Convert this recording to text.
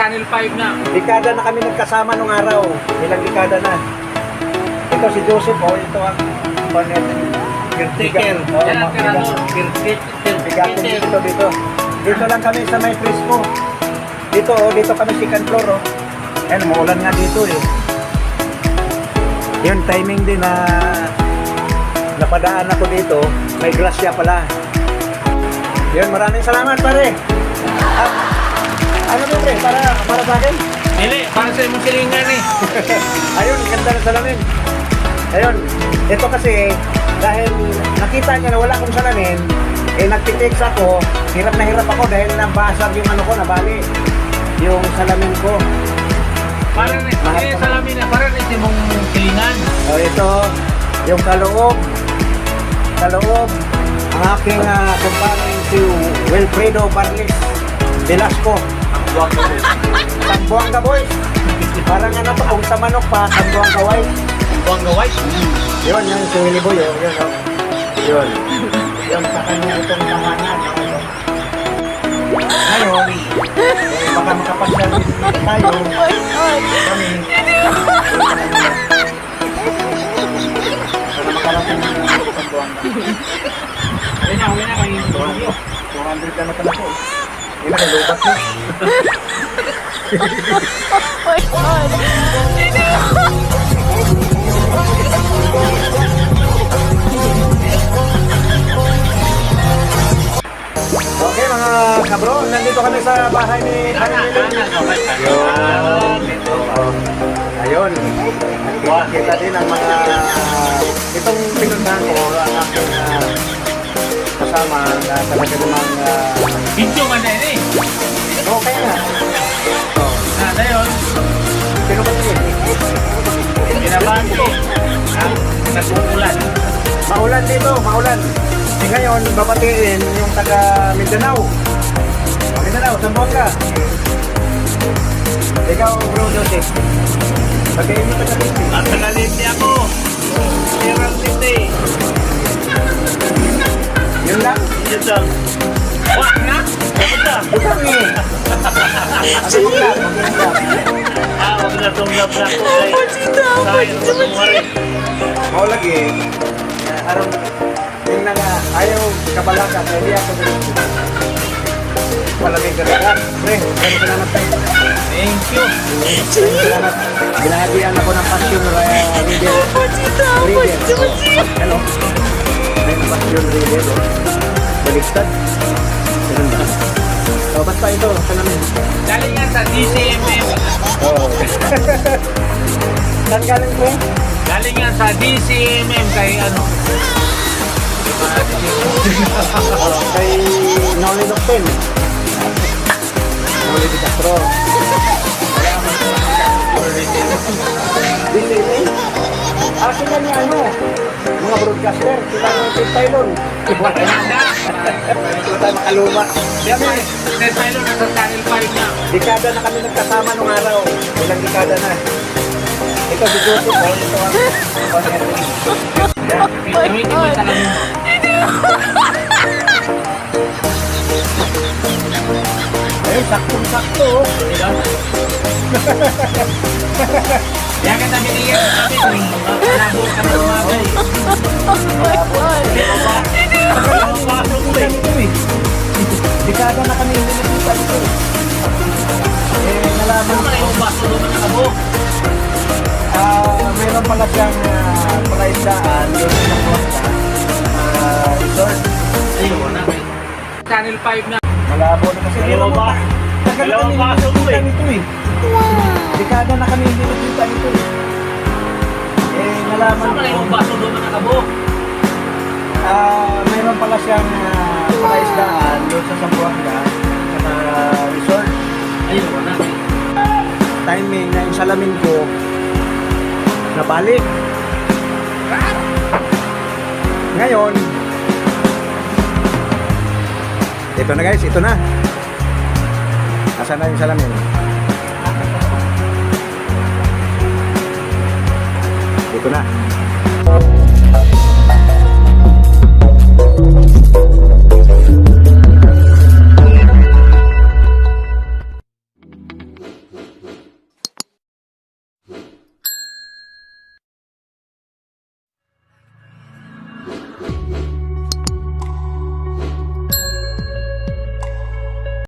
Channel 5 na. Dekada na kami nagkasama nung araw. Ilang dekada na. Ito si Joseph, oh, ito ang Cornet. Caretaker. Oh, Yan ang tirano. bigatin dito, dito. Dito lang kami sa may Frisco. Dito, oh, dito kami second floor, oh. Ayan, maulan nga dito, eh. Yun, timing din na napadaan ako dito. May grasya pala. Yun, maraming salamat, pare. At, ano ba, pre? Para, para sa akin? Dili, para sa imong silingan eh. Ayun, ganda ng salamin. Ayun, ito kasi dahil nakita niya na wala akong salamin, eh nagtitext ako, hirap na hirap ako dahil nabasag yung ano ko, nabali yung salamin ko. Para na, Mahal eh, salamin na, para na sa imong silingan. O ito, yung kaloob, kaloob, ang aking uh, kumparing si Wilfredo Barles Velasco. Tambuanga boys. Parang ano to, kung sa manok pa, Tambuanga boys. Buang gaway. Yun, yun, si Willie Boy, yun, yun, oh. yun. Yung sa kanya itong tahanan. Ngayon, eh, baka makapasyal din tayo. Kami. Para makarating ng pagbuwang. Wala na, wala na kayo. 200 ka na pala Okay mga kabro, nandito kami sa bahay ni. Kanan, dito. Ayun, kita din ang mga itong pinuntahan ko ang aking ah, kasama na talaga namang uh, Video man nag-uulan. Maulan dito, maulan. E ngayon, babatiin yung taga Mindanao. Mindanao, Zamboanga. Ikaw, bro Joseph. Pagkain mo taga Eh. Lang? Lang? Ah, huwag na itong ko. Sayang sa tumari. Mau lagi. Aron yung nga ayaw kabalaga kaya di ako dito. Tayo. Thank you. Salamat. Ako ng passion reader. Reader. Hello. Oh, ba't pa ito? Sa namin. Galing nga sa DCMM. Oh. Saan galing po? Galing nga sa DCMM kay ano. Oh, kay Noli Lupin. Noli Di Castro. Eh. Ah, sila ni ano? Mga broadcaster. Sila ni Tim Tylon. Ito tayo makaluma. Siyempre, Ted Taylor nasa Channel 5 na. Dekada na kami nagkasama nung araw. Ilang dekada na. Ito si Joseph. Oh, ito yung salamin mo. Ayun, saktong-sakto. oh. Diba? Kaya ka sa amin. Malabo ka na. Ang pasok mo eh. Ito pala siyang uh, palaisdaan yung Zamboanga uh, resort. Ayun, wala. Channel 5 na. Malabo na kasi. Dalawang ba? Tagal na kami baso mo eh. eh. Dekada na kami nililipat ito eh. Eh, nalaman na ko. yung baso naman nakabo? Ah, mayroon pala siyang uh, palaisdaan doon sa Zamboanga sa resort. Ayun, wala. Timing na yung salamin ko nabalik. Ngayon, ito na guys, ito na. Nasaan na yung salamin? Ito na.